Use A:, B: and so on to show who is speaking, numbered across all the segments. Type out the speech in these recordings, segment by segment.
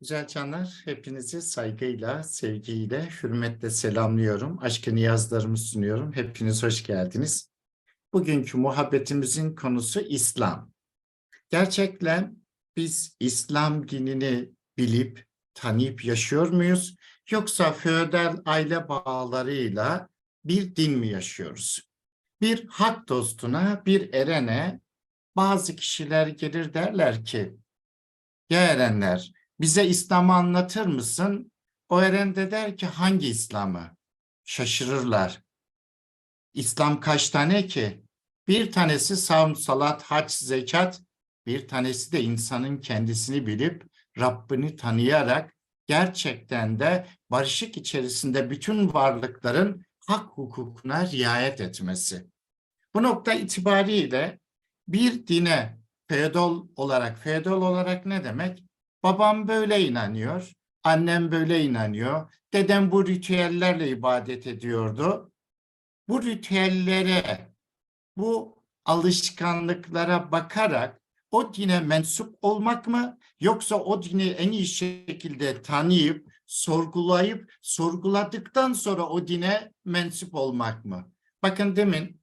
A: Güzel canlar, hepinizi saygıyla, sevgiyle, hürmetle selamlıyorum. Aşkı niyazlarımı sunuyorum. Hepiniz hoş geldiniz. Bugünkü muhabbetimizin konusu İslam. Gerçekten biz İslam dinini bilip, tanıyıp yaşıyor muyuz? Yoksa feodal aile bağlarıyla bir din mi yaşıyoruz? Bir hak dostuna, bir erene bazı kişiler gelir derler ki, ya erenler, bize İslam'ı anlatır mısın? O eren de der ki hangi İslam'ı? Şaşırırlar. İslam kaç tane ki? Bir tanesi savun, salat, hac, zekat. Bir tanesi de insanın kendisini bilip Rabbini tanıyarak gerçekten de barışık içerisinde bütün varlıkların hak hukukuna riayet etmesi. Bu nokta itibariyle bir dine feodal olarak, feodal olarak ne demek? Babam böyle inanıyor, annem böyle inanıyor, dedem bu ritüellerle ibadet ediyordu. Bu ritüellere, bu alışkanlıklara bakarak o dine mensup olmak mı yoksa o dini en iyi şekilde tanıyıp, sorgulayıp, sorguladıktan sonra o dine mensup olmak mı? Bakın demin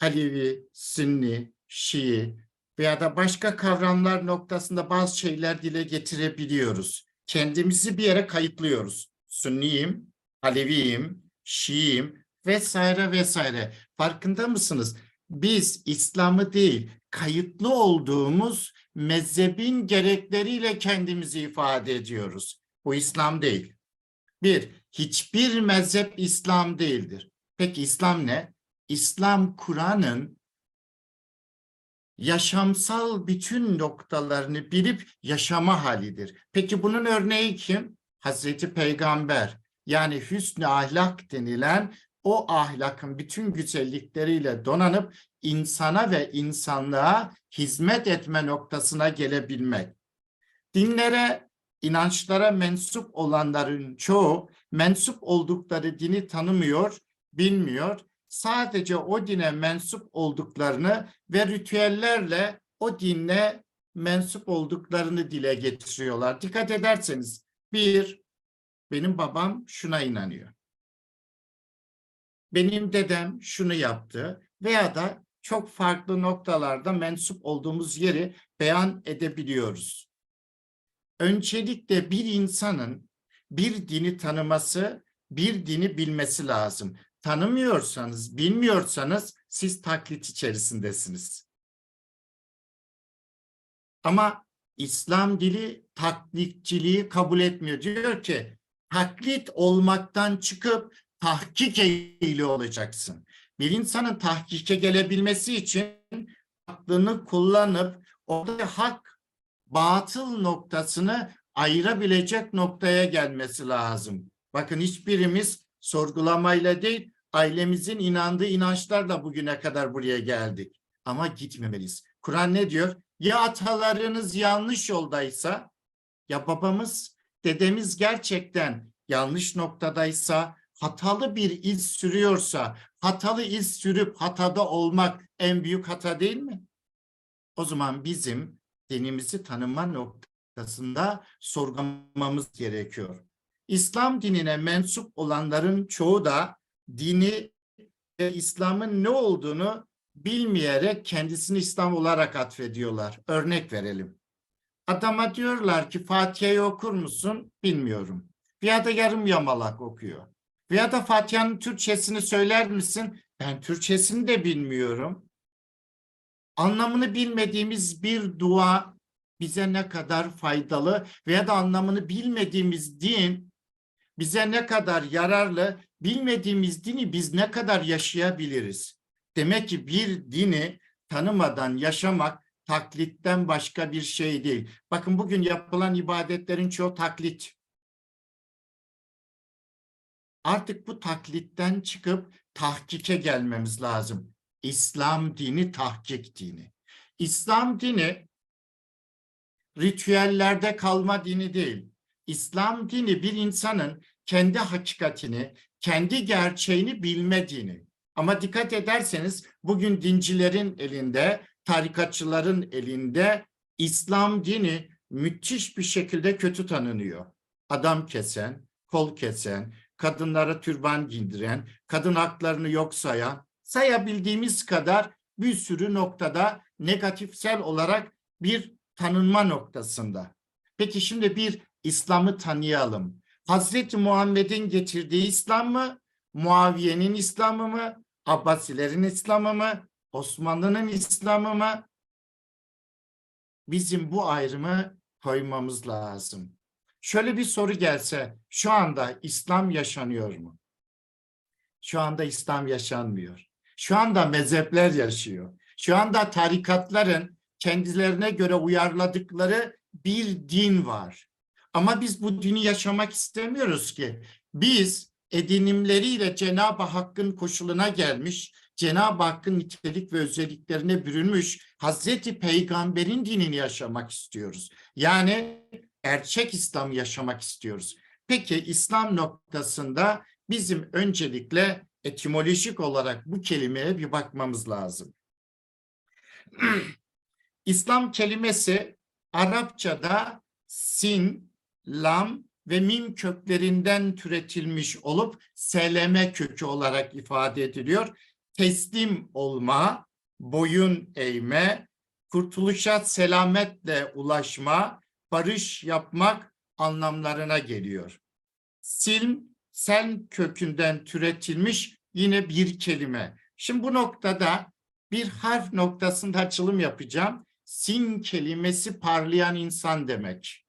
A: Alevi, Sünni, Şii, veya da başka kavramlar noktasında bazı şeyler dile getirebiliyoruz. Kendimizi bir yere kayıtlıyoruz. Sünniyim, Aleviyim, Şiiyim vesaire vesaire. Farkında mısınız? Biz İslam'ı değil, kayıtlı olduğumuz mezhebin gerekleriyle kendimizi ifade ediyoruz. Bu İslam değil. Bir, hiçbir mezhep İslam değildir. Peki İslam ne? İslam Kur'an'ın yaşamsal bütün noktalarını bilip yaşama halidir. Peki bunun örneği kim? Hazreti Peygamber. Yani hüsnü ahlak denilen o ahlakın bütün güzellikleriyle donanıp insana ve insanlığa hizmet etme noktasına gelebilmek. Dinlere, inançlara mensup olanların çoğu mensup oldukları dini tanımıyor, bilmiyor sadece o dine mensup olduklarını ve ritüellerle o dinle mensup olduklarını dile getiriyorlar. Dikkat ederseniz bir, benim babam şuna inanıyor. Benim dedem şunu yaptı veya da çok farklı noktalarda mensup olduğumuz yeri beyan edebiliyoruz. Öncelikle bir insanın bir dini tanıması, bir dini bilmesi lazım tanımıyorsanız, bilmiyorsanız siz taklit içerisindesiniz. Ama İslam dili taklitçiliği kabul etmiyor. Diyor ki taklit olmaktan çıkıp tahkik ehli olacaksın. Bir insanın tahkike gelebilmesi için aklını kullanıp orada hak batıl noktasını ayırabilecek noktaya gelmesi lazım. Bakın hiçbirimiz sorgulamayla değil ailemizin inandığı inançlarla bugüne kadar buraya geldik. Ama gitmemeliyiz. Kur'an ne diyor? Ya atalarınız yanlış yoldaysa, ya babamız, dedemiz gerçekten yanlış noktadaysa, hatalı bir iz sürüyorsa, hatalı iz sürüp hatada olmak en büyük hata değil mi? O zaman bizim dinimizi tanıma noktasında sorgulamamız gerekiyor. İslam dinine mensup olanların çoğu da dini ve İslam'ın ne olduğunu bilmeyerek kendisini İslam olarak atfediyorlar. Örnek verelim. Adama diyorlar ki Fatiha'yı okur musun? Bilmiyorum. Veya da yarım yamalak okuyor. Veya da Fatiha'nın Türkçesini söyler misin? Ben Türkçesini de bilmiyorum. Anlamını bilmediğimiz bir dua bize ne kadar faydalı veya da anlamını bilmediğimiz din bize ne kadar yararlı, bilmediğimiz dini biz ne kadar yaşayabiliriz? Demek ki bir dini tanımadan yaşamak taklitten başka bir şey değil. Bakın bugün yapılan ibadetlerin çoğu taklit. Artık bu taklitten çıkıp tahkike gelmemiz lazım. İslam dini tahkik dini. İslam dini ritüellerde kalma dini değil. İslam dini bir insanın kendi hakikatini, kendi gerçeğini bilme dini. Ama dikkat ederseniz bugün dincilerin elinde, tarikatçıların elinde İslam dini müthiş bir şekilde kötü tanınıyor. Adam kesen, kol kesen, kadınlara türban giydiren, kadın haklarını yok sayan, sayabildiğimiz kadar bir sürü noktada negatifsel olarak bir tanınma noktasında. Peki şimdi bir İslam'ı tanıyalım. Hazreti Muhammed'in getirdiği İslam mı? Muaviye'nin İslam'ı mı? Abbasilerin İslam'ı mı? Osmanlı'nın İslam'ı mı? Bizim bu ayrımı koymamız lazım. Şöyle bir soru gelse, şu anda İslam yaşanıyor mu? Şu anda İslam yaşanmıyor. Şu anda mezhepler yaşıyor. Şu anda tarikatların kendilerine göre uyarladıkları bir din var. Ama biz bu dini yaşamak istemiyoruz ki. Biz edinimleriyle Cenab-ı Hakk'ın koşuluna gelmiş, Cenab-ı Hakk'ın nitelik ve özelliklerine bürünmüş Hazreti Peygamber'in dinini yaşamak istiyoruz. Yani gerçek İslam yaşamak istiyoruz. Peki İslam noktasında bizim öncelikle etimolojik olarak bu kelimeye bir bakmamız lazım. İslam kelimesi Arapçada sin, lam ve mim köklerinden türetilmiş olup seleme kökü olarak ifade ediliyor. Teslim olma, boyun eğme, kurtuluşa selametle ulaşma, barış yapmak anlamlarına geliyor. Silm, sen kökünden türetilmiş yine bir kelime. Şimdi bu noktada bir harf noktasında açılım yapacağım. Sin kelimesi parlayan insan demek.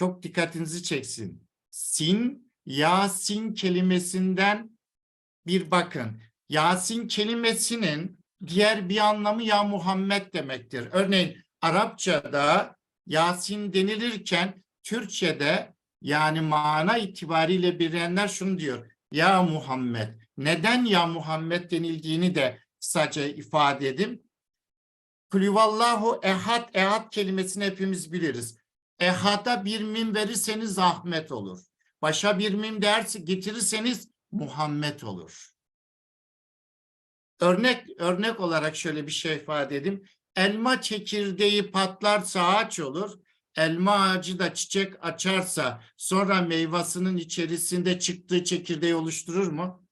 A: Çok dikkatinizi çeksin. Sin, Yasin kelimesinden bir bakın. Yasin kelimesinin diğer bir anlamı ya Muhammed demektir. Örneğin Arapçada Yasin denilirken Türkçe'de yani mana itibariyle bilenler şunu diyor. Ya Muhammed. Neden ya Muhammed denildiğini de sadece ifade edeyim. Kulüvallahu ehad, ehad kelimesini hepimiz biliriz. Ehada bir mim verirseniz Ahmet olur. Başa bir mim dersi getirirseniz Muhammed olur. Örnek örnek olarak şöyle bir şey ifade edeyim. Elma çekirdeği patlarsa ağaç olur. Elma ağacı da çiçek açarsa sonra meyvasının içerisinde çıktığı çekirdeği oluşturur mu?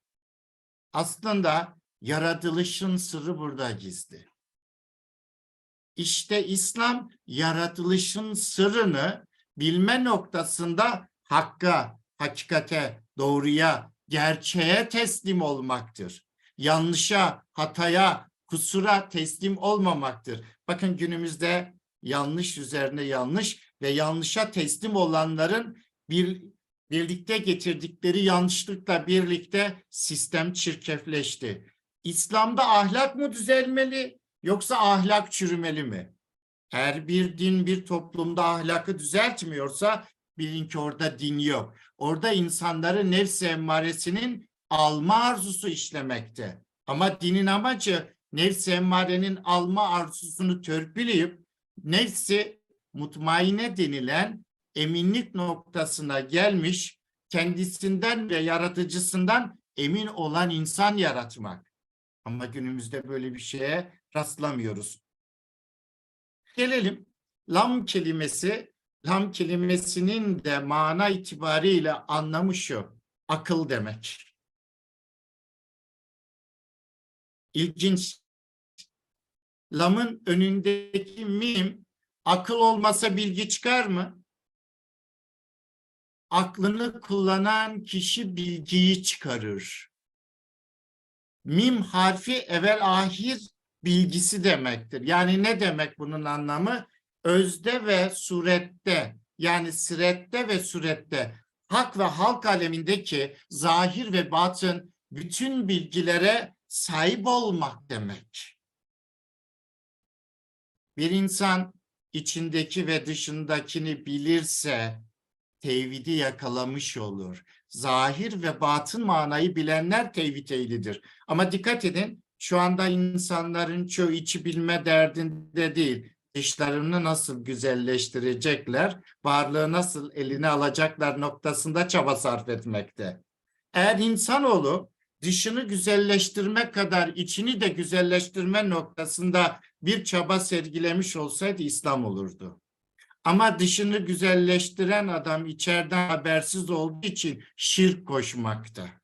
A: Aslında yaratılışın sırrı burada gizli. İşte İslam yaratılışın sırrını bilme noktasında hakka, hakikate, doğruya, gerçeğe teslim olmaktır. Yanlışa, hataya, kusura teslim olmamaktır. Bakın günümüzde yanlış üzerine yanlış ve yanlışa teslim olanların bir birlikte getirdikleri yanlışlıkla birlikte sistem çirkefleşti. İslam'da ahlak mı düzelmeli yoksa ahlak çürümeli mi? Her bir din bir toplumda ahlakı düzeltmiyorsa bilin ki orada din yok. Orada insanları nefs emmaresinin alma arzusu işlemekte. Ama dinin amacı nefs emmarenin alma arzusunu törpüleyip nefsi mutmaine denilen eminlik noktasına gelmiş kendisinden ve yaratıcısından emin olan insan yaratmak. Ama günümüzde böyle bir şeye rastlamıyoruz. Gelelim lam kelimesi, lam kelimesinin de mana itibariyle anlamı şu, akıl demek. İlginç. Lamın önündeki mim akıl olmasa bilgi çıkar mı? Aklını kullanan kişi bilgiyi çıkarır. Mim harfi evvel ahir bilgisi demektir. Yani ne demek bunun anlamı? Özde ve surette yani sirette ve surette hak ve halk alemindeki zahir ve batın bütün bilgilere sahip olmak demek. Bir insan içindeki ve dışındakini bilirse tevhidi yakalamış olur. Zahir ve batın manayı bilenler tevhid ehlidir. Ama dikkat edin şu anda insanların çoğu içi bilme derdinde değil. Dışlarını nasıl güzelleştirecekler, varlığı nasıl eline alacaklar noktasında çaba sarf etmekte. Eğer insanoğlu dışını güzelleştirme kadar içini de güzelleştirme noktasında bir çaba sergilemiş olsaydı İslam olurdu. Ama dışını güzelleştiren adam içeriden habersiz olduğu için şirk koşmakta.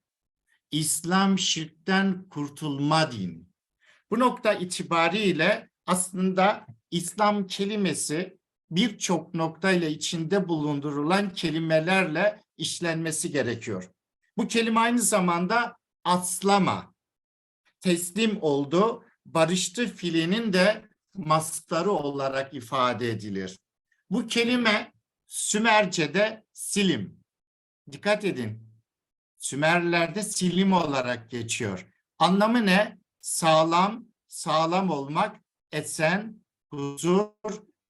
A: İslam şirkten kurtulma dini. Bu nokta itibariyle aslında İslam kelimesi birçok noktayla içinde bulundurulan kelimelerle işlenmesi gerekiyor. Bu kelime aynı zamanda aslama, teslim oldu, barıştı fiilinin de mastarı olarak ifade edilir. Bu kelime Sümerce'de silim. Dikkat edin. Sümerlerde silim olarak geçiyor. Anlamı ne? Sağlam, sağlam olmak, esen, huzur,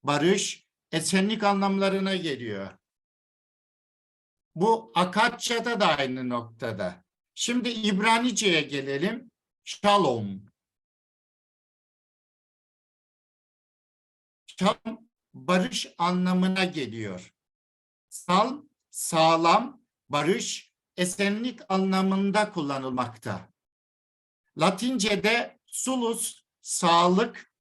A: barış, esenlik anlamlarına geliyor. Bu Akatça'da da aynı noktada. Şimdi İbranice'ye gelelim. Shalom. Shalom barış anlamına geliyor. Sal, sağlam, barış, esenlik anlamında kullanılmakta. Latince'de sulus, sağlık,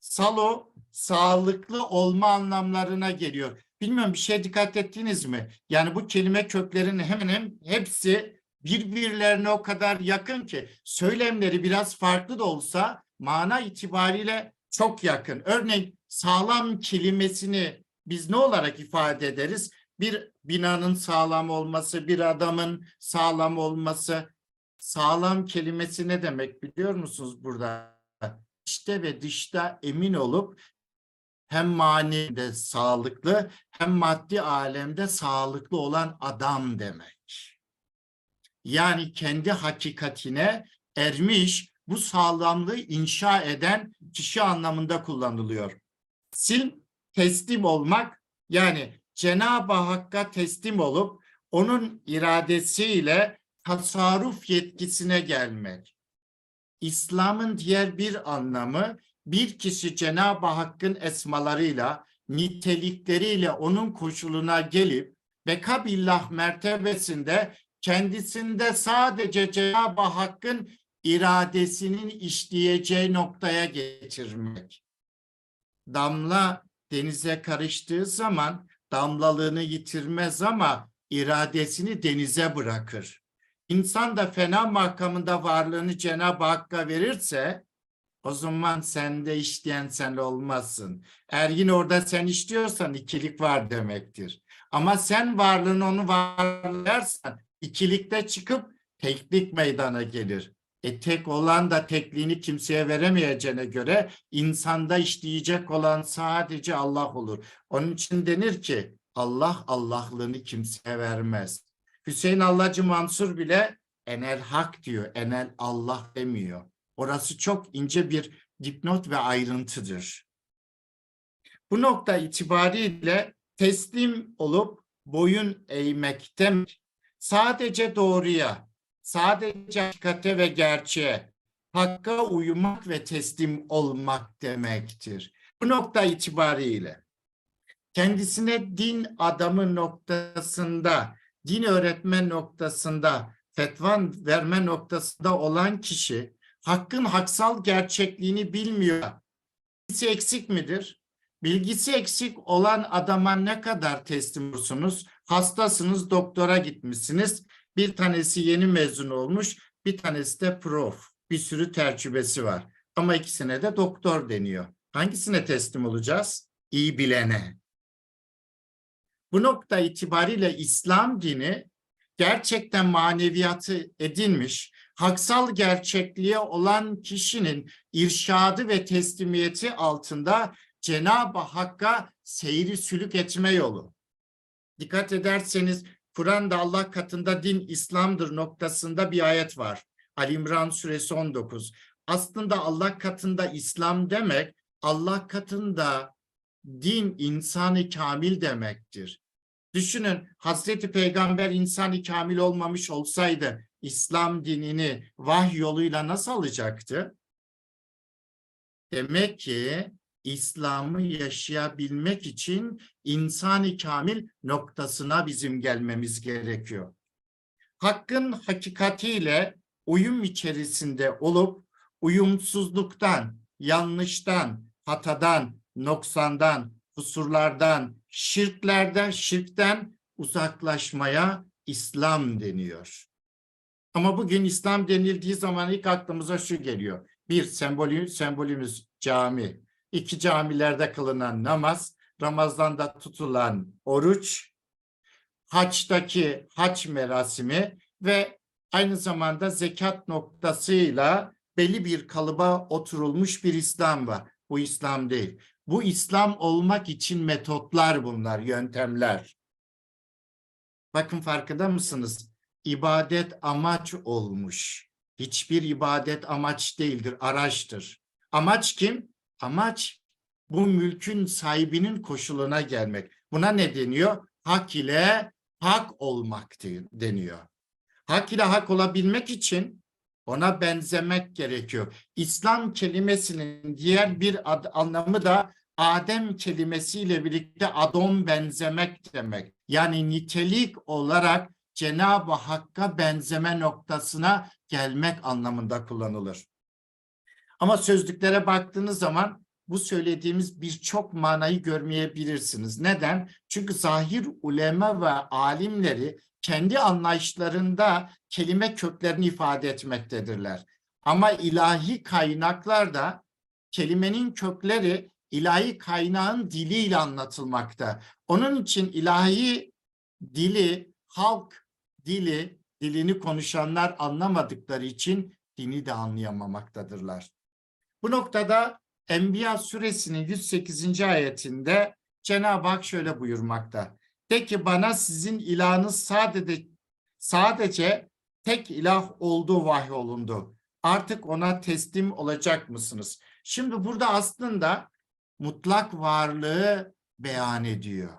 A: salo, sağlıklı olma anlamlarına geliyor. Bilmiyorum bir şeye dikkat ettiniz mi? Yani bu kelime köklerinin hemen hem hepsi birbirlerine o kadar yakın ki söylemleri biraz farklı da olsa mana itibariyle çok yakın. Örneğin sağlam kelimesini biz ne olarak ifade ederiz? Bir binanın sağlam olması, bir adamın sağlam olması. Sağlam kelimesi ne demek biliyor musunuz burada? İçte ve dışta emin olup hem manide sağlıklı hem maddi alemde sağlıklı olan adam demek. Yani kendi hakikatine ermiş bu sağlamlığı inşa eden kişi anlamında kullanılıyor. Sil teslim olmak yani Cenab-ı Hakk'a teslim olup onun iradesiyle tasarruf yetkisine gelmek. İslam'ın diğer bir anlamı bir kişi Cenab-ı Hakk'ın esmalarıyla, nitelikleriyle onun koşuluna gelip bekabillah mertebesinde kendisinde sadece Cenab-ı Hakk'ın iradesinin işleyeceği noktaya getirmek. Damla denize karıştığı zaman damlalığını yitirmez ama iradesini denize bırakır. İnsan da fena makamında varlığını Cenab-ı Hakk'a verirse o zaman sende işleyen sen olmazsın. Eğer yine orada sen işliyorsan ikilik var demektir. Ama sen varlığını onu varlarsan ikilikte çıkıp teklik meydana gelir. E tek olan da tekliğini kimseye veremeyeceğine göre insanda işleyecek olan sadece Allah olur. Onun için denir ki Allah Allah'lığını kimseye vermez. Hüseyin Allahcı Mansur bile enel hak diyor, enel Allah demiyor. Orası çok ince bir dipnot ve ayrıntıdır. Bu nokta itibariyle teslim olup boyun eğmek demek. Sadece doğruya, sadece hakikate ve gerçeğe, hakka uymak ve teslim olmak demektir. Bu nokta itibariyle kendisine din adamı noktasında, din öğretme noktasında, fetvan verme noktasında olan kişi hakkın haksal gerçekliğini bilmiyor. Bilgisi eksik midir? Bilgisi eksik olan adama ne kadar teslim olursunuz? Hastasınız, doktora gitmişsiniz. Bir tanesi yeni mezun olmuş, bir tanesi de prof. Bir sürü tecrübesi var. Ama ikisine de doktor deniyor. Hangisine teslim olacağız? İyi bilene. Bu nokta itibariyle İslam dini gerçekten maneviyatı edinmiş, haksal gerçekliğe olan kişinin irşadı ve teslimiyeti altında Cenab-ı Hakk'a seyri sülük etme yolu. Dikkat ederseniz Kur'an'da Allah katında din İslam'dır noktasında bir ayet var. Ali İmran suresi 19. Aslında Allah katında İslam demek Allah katında din insanı kamil demektir. Düşünün Hazreti Peygamber insanı kamil olmamış olsaydı İslam dinini vahy yoluyla nasıl alacaktı? Demek ki İslam'ı yaşayabilmek için insani kamil noktasına bizim gelmemiz gerekiyor. Hakkın hakikatiyle uyum içerisinde olup uyumsuzluktan, yanlıştan, hatadan, noksandan, kusurlardan, şirklerden, şirkten uzaklaşmaya İslam deniyor. Ama bugün İslam denildiği zaman ilk aklımıza şu geliyor. Bir, sembolü, sembolümüz cami. İki, camilerde kılınan namaz. Ramazan'da tutulan oruç. Haçtaki haç merasimi ve aynı zamanda zekat noktasıyla belli bir kalıba oturulmuş bir İslam var. Bu İslam değil. Bu İslam olmak için metotlar bunlar, yöntemler. Bakın farkında mısınız? İbadet amaç olmuş. Hiçbir ibadet amaç değildir, araçtır. Amaç kim? Amaç bu mülkün sahibinin koşuluna gelmek. Buna ne deniyor? Hak ile hak olmak de- deniyor. Hak ile hak olabilmek için ona benzemek gerekiyor. İslam kelimesinin diğer bir ad- anlamı da Adem kelimesiyle birlikte adom benzemek demek. Yani nitelik olarak Cenab-ı Hakk'a benzeme noktasına gelmek anlamında kullanılır. Ama sözlüklere baktığınız zaman bu söylediğimiz birçok manayı görmeyebilirsiniz. Neden? Çünkü zahir ulema ve alimleri kendi anlayışlarında kelime köklerini ifade etmektedirler. Ama ilahi kaynaklarda kelimenin kökleri ilahi kaynağın diliyle anlatılmakta. Onun için ilahi dili, halk dili, dilini konuşanlar anlamadıkları için dini de anlayamamaktadırlar. Bu noktada Enbiya suresinin 108. ayetinde Cenab-ı Hak şöyle buyurmakta. De ki bana sizin ilahınız sadece sadece tek ilah olduğu vahyolundu. Artık ona teslim olacak mısınız? Şimdi burada aslında mutlak varlığı beyan ediyor.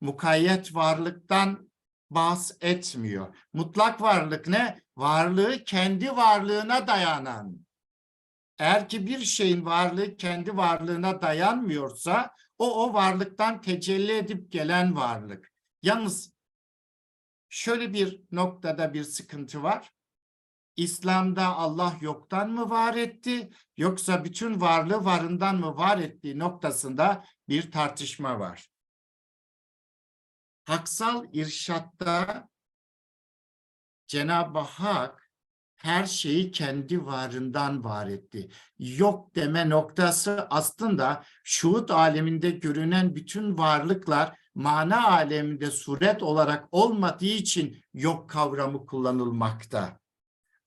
A: Mukayyet varlıktan bahsetmiyor. Mutlak varlık ne? Varlığı kendi varlığına dayanan. Eğer ki bir şeyin varlığı kendi varlığına dayanmıyorsa o o varlıktan tecelli edip gelen varlık. Yalnız şöyle bir noktada bir sıkıntı var. İslam'da Allah yoktan mı var etti yoksa bütün varlığı varından mı var ettiği noktasında bir tartışma var. Haksal irşatta Cenab-ı Hak her şeyi kendi varından var etti. Yok deme noktası aslında şuhut aleminde görünen bütün varlıklar mana aleminde suret olarak olmadığı için yok kavramı kullanılmakta.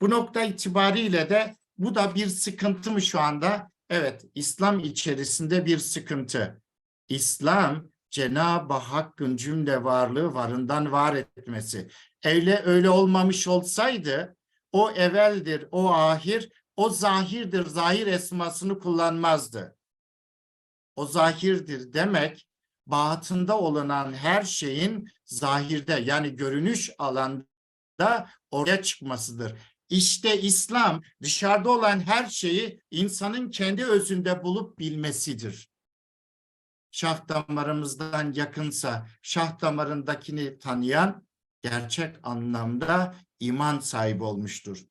A: Bu nokta itibariyle de bu da bir sıkıntı mı şu anda? Evet, İslam içerisinde bir sıkıntı. İslam Cenab-ı Hakk'ın cümle varlığı varından var etmesi. Öyle öyle olmamış olsaydı o evveldir, o ahir, o zahirdir, zahir esmasını kullanmazdı. O zahirdir demek batında olunan her şeyin zahirde yani görünüş alanda oraya çıkmasıdır. İşte İslam dışarıda olan her şeyi insanın kendi özünde bulup bilmesidir. Şah damarımızdan yakınsa şah damarındakini tanıyan gerçek anlamda iman sahibi olmuştur.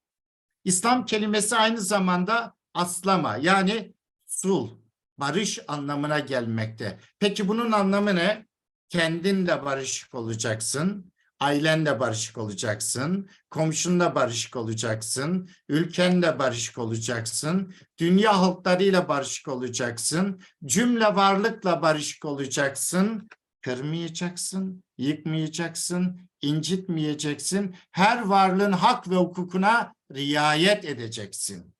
A: İslam kelimesi aynı zamanda aslama yani sul, barış anlamına gelmekte. Peki bunun anlamı ne? Kendinle barışık olacaksın, ailenle barışık olacaksın, komşunla barışık olacaksın, ülkenle barışık olacaksın, dünya halklarıyla barışık olacaksın, cümle varlıkla barışık olacaksın, kırmayacaksın, yıkmayacaksın, incitmeyeceksin, her varlığın hak ve hukukuna riayet edeceksin.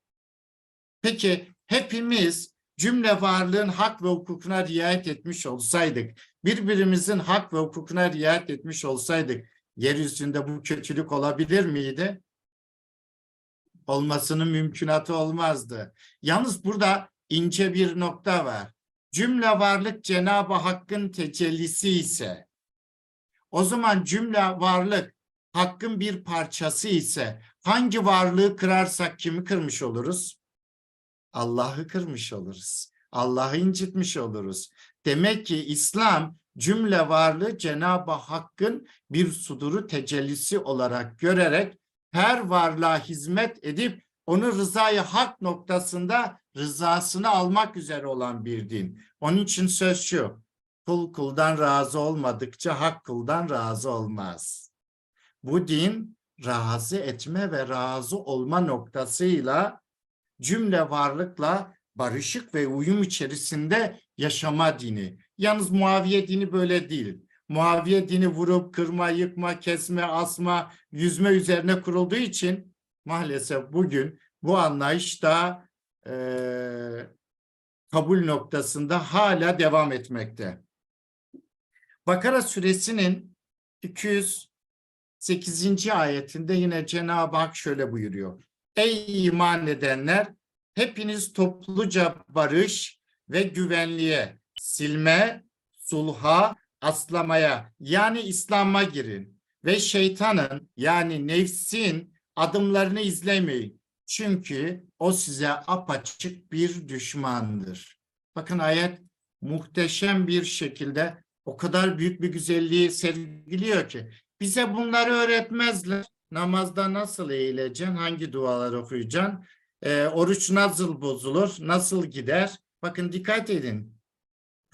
A: Peki hepimiz cümle varlığın hak ve hukukuna riayet etmiş olsaydık, birbirimizin hak ve hukukuna riayet etmiş olsaydık, yeryüzünde bu kötülük olabilir miydi? Olmasının mümkünatı olmazdı. Yalnız burada ince bir nokta var. Cümle varlık Cenab-ı Hakk'ın tecellisi ise, o zaman cümle varlık Hakk'ın bir parçası ise, hangi varlığı kırarsak kimi kırmış oluruz? Allah'ı kırmış oluruz. Allah'ı incitmiş oluruz. Demek ki İslam cümle varlığı Cenab-ı Hakk'ın bir suduru tecellisi olarak görerek her varlığa hizmet edip onu rızayı hak noktasında rızasını almak üzere olan bir din. Onun için söz şu. Kul kuldan razı olmadıkça hak kuldan razı olmaz. Bu din razı etme ve razı olma noktasıyla cümle varlıkla barışık ve uyum içerisinde yaşama dini. Yalnız Muaviye dini böyle değil. Muaviye dini vurup kırma, yıkma, kesme, asma, yüzme üzerine kurulduğu için maalesef bugün bu anlayış da eee, kabul noktasında hala devam etmekte. Bakara suresinin 208. ayetinde yine Cenab-ı Hak şöyle buyuruyor. Ey iman edenler hepiniz topluca barış ve güvenliğe, silme, sulha, aslamaya yani İslam'a girin ve şeytanın yani nefsin adımlarını izlemeyin. Çünkü o size apaçık bir düşmandır. Bakın ayet muhteşem bir şekilde o kadar büyük bir güzelliği sergiliyor ki bize bunları öğretmezler. Namazda nasıl eğileceksin, hangi dualar okuyacaksın, Ee, oruç nasıl bozulur, nasıl gider? Bakın dikkat edin.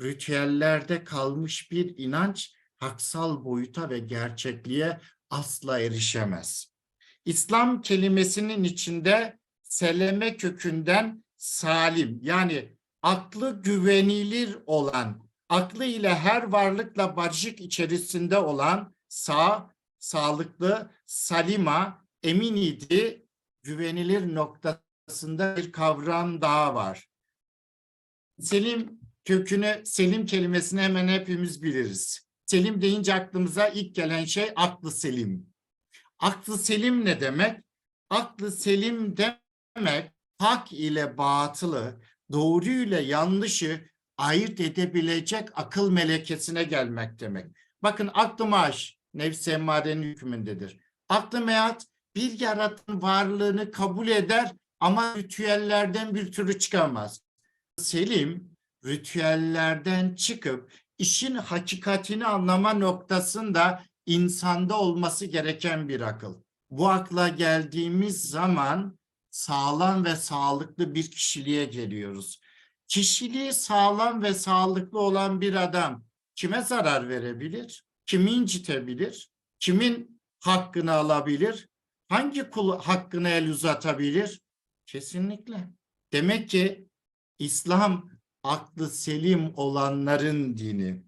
A: Ritüellerde kalmış bir inanç haksal boyuta ve gerçekliğe asla erişemez. İslam kelimesinin içinde seleme kökünden salim yani aklı güvenilir olan, aklı ile her varlıkla barışık içerisinde olan sağ, sağlıklı, salima, emin idi, güvenilir noktasında bir kavram daha var. Selim kökünü, selim kelimesini hemen hepimiz biliriz. Selim deyince aklımıza ilk gelen şey aklı selim. Aklı selim ne demek? Aklı selim demek hak ile batılı, doğru ile yanlışı ayırt edebilecek akıl melekesine gelmek demek. Bakın aklı maaş nefs-i emmarenin hükmündedir. Aklı meat bir yaratın varlığını kabul eder ama ritüellerden bir türlü çıkamaz. Selim ritüellerden çıkıp işin hakikatini anlama noktasında insanda olması gereken bir akıl. Bu akla geldiğimiz zaman sağlam ve sağlıklı bir kişiliğe geliyoruz. Kişiliği sağlam ve sağlıklı olan bir adam kime zarar verebilir? Kimi incitebilir? Kimin hakkını alabilir? Hangi kul hakkını el uzatabilir? Kesinlikle. Demek ki İslam aklı selim olanların dini.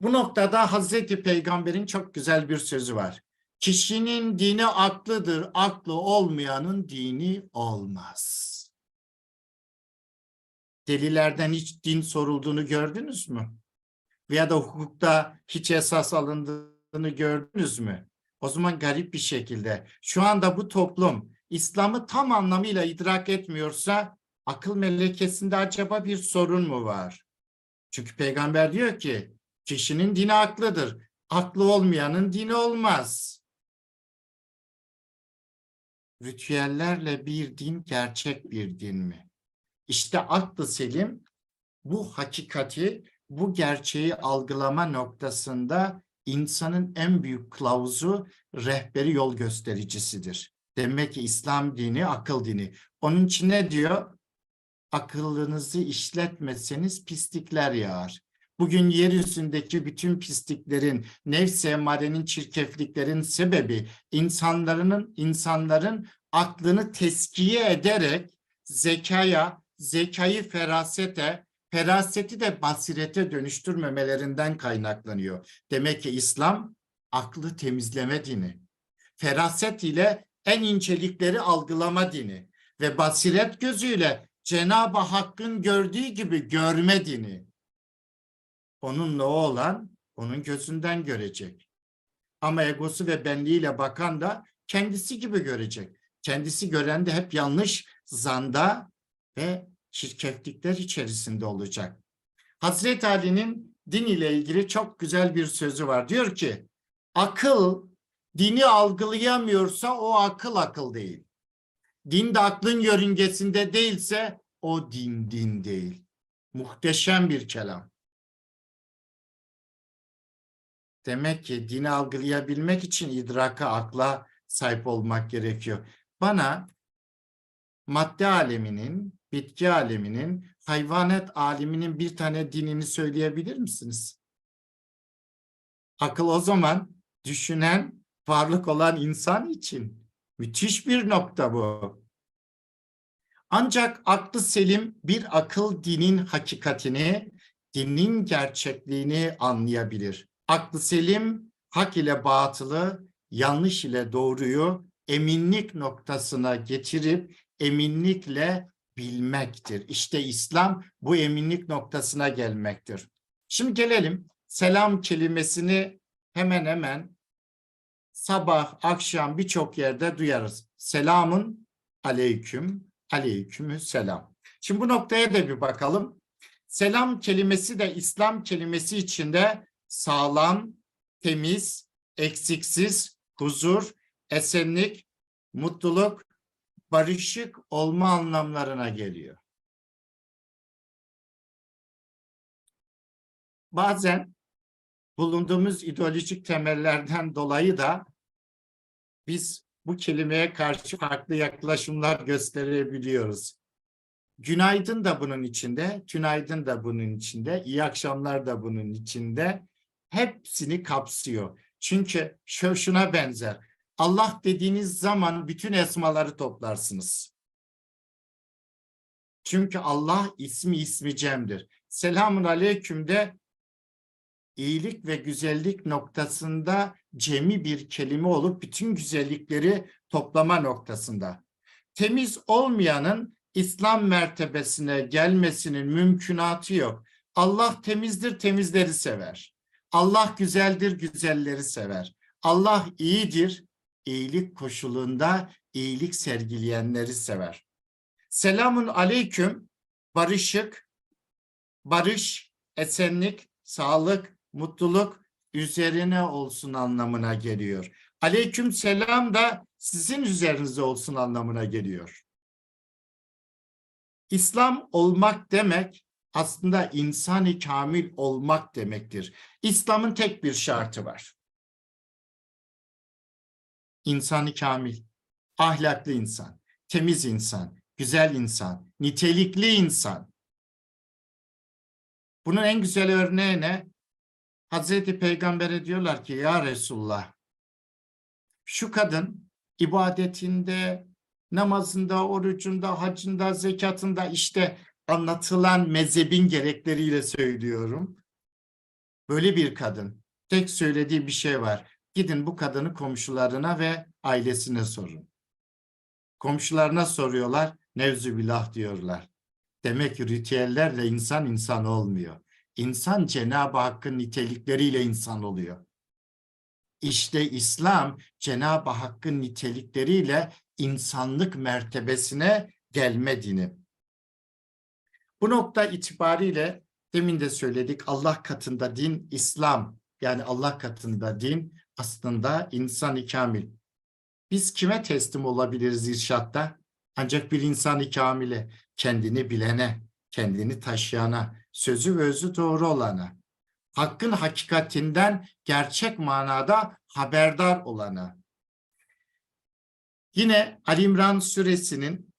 A: Bu noktada Hazreti Peygamber'in çok güzel bir sözü var. Kişinin dini aklıdır, aklı olmayanın dini olmaz. Delilerden hiç din sorulduğunu gördünüz mü? Veya da hukukta hiç esas alındığını gördünüz mü? O zaman garip bir şekilde şu anda bu toplum İslam'ı tam anlamıyla idrak etmiyorsa akıl melekesinde acaba bir sorun mu var? Çünkü peygamber diyor ki kişinin dini aklıdır. Aklı olmayanın dini olmaz. Ritüellerle bir din gerçek bir din mi? İşte aklı selim bu hakikati, bu gerçeği algılama noktasında insanın en büyük kılavuzu, rehberi, yol göstericisidir. Demek ki İslam dini akıl dini. Onun için ne diyor? Akıllınızı işletmeseniz pislikler yağar. Bugün yeryüzündeki bütün pisliklerin, nefs-i emmarenin çirkefliklerin sebebi insanların insanların aklını teskiye ederek zekaya, zekayı ferasete, feraseti de basirete dönüştürmemelerinden kaynaklanıyor. Demek ki İslam aklı temizleme dini. Feraset ile en incelikleri algılama dini ve basiret gözüyle Cenab-ı Hakk'ın gördüğü gibi görme dini. Onunla o olan onun gözünden görecek. Ama egosu ve benliğiyle bakan da kendisi gibi görecek. Kendisi gören de hep yanlış zanda ve çirkeflikler içerisinde olacak. Hazreti Ali'nin din ile ilgili çok güzel bir sözü var. Diyor ki akıl dini algılayamıyorsa o akıl akıl değil. Din de aklın yörüngesinde değilse o din din değil. Muhteşem bir kelam. Demek ki dini algılayabilmek için idraka, akla sahip olmak gerekiyor. Bana madde aleminin, bitki aleminin, hayvanat aleminin bir tane dinini söyleyebilir misiniz? Akıl o zaman düşünen, varlık olan insan için. Müthiş bir nokta bu. Ancak aklı selim bir akıl dinin hakikatini, dinin gerçekliğini anlayabilir. Aklı selim hak ile batılı, yanlış ile doğruyu eminlik noktasına getirip eminlikle bilmektir. İşte İslam bu eminlik noktasına gelmektir. Şimdi gelelim selam kelimesini hemen hemen sabah, akşam birçok yerde duyarız. Selamun aleyküm, aleykümü selam. Şimdi bu noktaya da bir bakalım. Selam kelimesi de İslam kelimesi içinde sağlam, temiz, eksiksiz, huzur, esenlik, mutluluk, barışık olma anlamlarına geliyor. Bazen bulunduğumuz ideolojik temellerden dolayı da biz bu kelimeye karşı farklı yaklaşımlar gösterebiliyoruz. Günaydın da bunun içinde, tünaydın da bunun içinde, iyi akşamlar da bunun içinde. Hepsini kapsıyor. Çünkü şu şuna benzer. Allah dediğiniz zaman bütün esmaları toplarsınız. Çünkü Allah ismi ismi Cem'dir. Selamun aleyküm de iyilik ve güzellik noktasında cemi bir kelime olup bütün güzellikleri toplama noktasında. Temiz olmayanın İslam mertebesine gelmesinin mümkünatı yok. Allah temizdir, temizleri sever. Allah güzeldir, güzelleri sever. Allah iyidir, iyilik koşulunda iyilik sergileyenleri sever. Selamun aleyküm, barışık, barış, esenlik, sağlık, mutluluk üzerine olsun anlamına geliyor. Aleyküm selam da sizin üzerinize olsun anlamına geliyor. İslam olmak demek aslında insani kamil olmak demektir. İslam'ın tek bir şartı var. İnsani kamil, ahlaklı insan, temiz insan, güzel insan, nitelikli insan. Bunun en güzel örneği ne? Hazreti Peygamber'e diyorlar ki ya Resulullah şu kadın ibadetinde, namazında, orucunda, hacında, zekatında işte anlatılan mezhebin gerekleriyle söylüyorum. Böyle bir kadın. Tek söylediği bir şey var. Gidin bu kadını komşularına ve ailesine sorun. Komşularına soruyorlar, nevzübillah diyorlar. Demek ki ritüellerle insan insan olmuyor. İnsan Cenab-ı Hakk'ın nitelikleriyle insan oluyor. İşte İslam Cenab-ı Hakk'ın nitelikleriyle insanlık mertebesine gelme dini. Bu nokta itibariyle demin de söyledik Allah katında din İslam yani Allah katında din aslında insan-ı kamil. Biz kime teslim olabiliriz irşatta? Ancak bir insan-ı kamile, kendini bilene, kendini taşıyana, sözü ve özü doğru olana, hakkın hakikatinden gerçek manada haberdar olana. Yine Ali İmran suresinin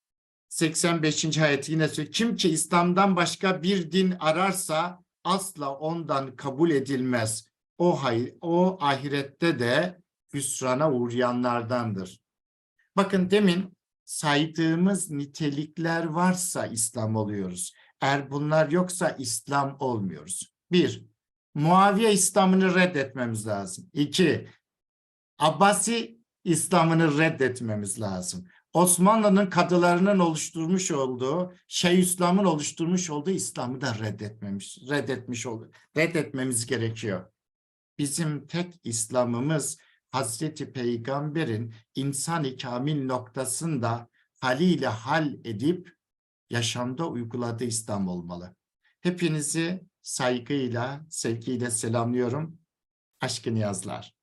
A: 85. ayeti yine söylüyor. Kim ki İslam'dan başka bir din ararsa asla ondan kabul edilmez. O, hay o ahirette de hüsrana uğrayanlardandır. Bakın demin saydığımız nitelikler varsa İslam oluyoruz. Eğer bunlar yoksa İslam olmuyoruz. Bir, Muaviye İslam'ını reddetmemiz lazım. İki, Abbasi İslam'ını reddetmemiz lazım. Osmanlı'nın kadılarının oluşturmuş olduğu, Şeyhülislam'ın oluşturmuş olduğu İslam'ı da reddetmemiş, reddetmiş oldu. Reddetmemiz gerekiyor. Bizim tek İslam'ımız Hazreti Peygamber'in insan-ı kamil noktasında haliyle hal edip yaşamda uyguladığı İslam olmalı. Hepinizi saygıyla, sevgiyle selamlıyorum. Aşkı niyazlar.